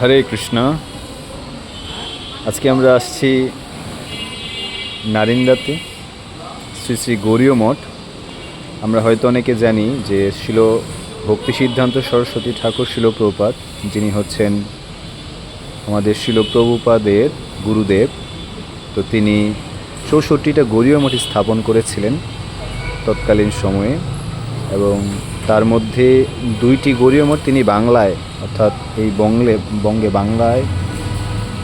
হরে কৃষ্ণ। আজকে আমরা আসছি নারিন্দাতে। শ্রী শ্রী গৌরীয় মঠ। আমরা হয়তো অনেকে জানি যে শিল ভক্তি সিদ্ধান্ত সরস্বতী ঠাকুর শিলপ্রপাত। যিনি হচ্ছেন আমাদের শিলপ্রভুপাদের গুরুদেব। তো তিনি চৌষট্টিটা গৌরীয় মঠ স্থাপন করেছিলেন তৎকালীন সময়ে। এবং তার মধ্যে দুইটি গৌরীয় মঠ তিনি বাংলায় অর্থাৎ এই বঙ্গলে বঙ্গে বাংলায়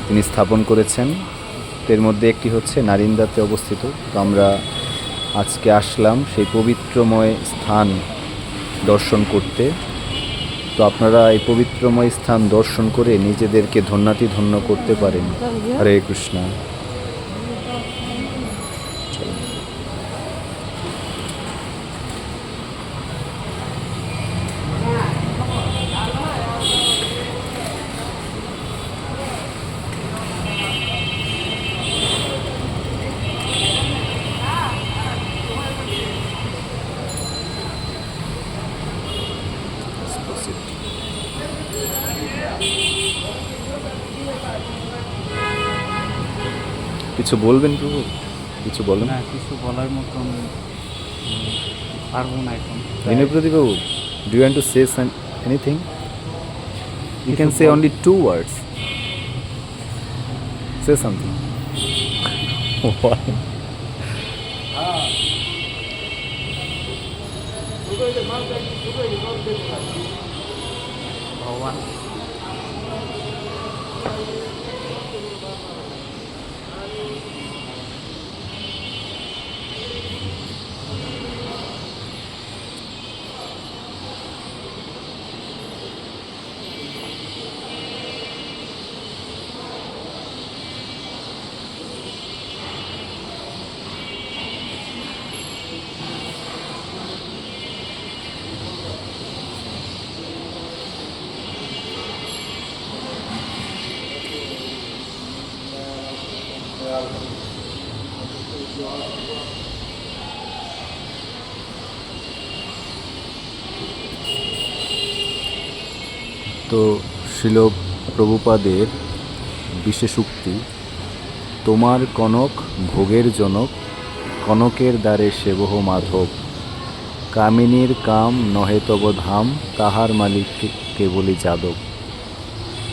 তিনি স্থাপন করেছেন। এর মধ্যে একটি হচ্ছে নারিন্দাতে অবস্থিত। তো আমরা আজকে আসলাম সেই পবিত্রময় স্থান দর্শন করতে। তো আপনারা এই পবিত্রময় স্থান দর্শন করে নিজেদেরকে ধন্যাতি ধন্য করতে পারেন। হরে কৃষ্ণ। কিছু বলবেন প্রভু কিছু বলেন না কিছু বলার মতন উম, পারব না এখন you want to say some, anything? You can say only two words. Say something. Why? ভগবান তো শিল প্রভুপাদের বিশেষ উক্তি, তোমার কনক ভোগের জনক, কনকের দ্বারে সেবহ মাধব। কামিনীর কাম নহে তব ধাম কাহার মালিক কেবলই যাদব।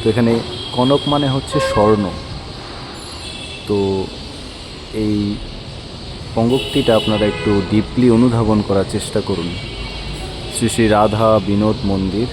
তো এখানে কনক মানে হচ্ছে স্বর্ণ। তো এই পঙ্গক্তিটা আপনারা একটু ডিপলি অনুধাবন করার চেষ্টা করুন। শ্রী শ্রী রাধা বিনোদ মন্দির।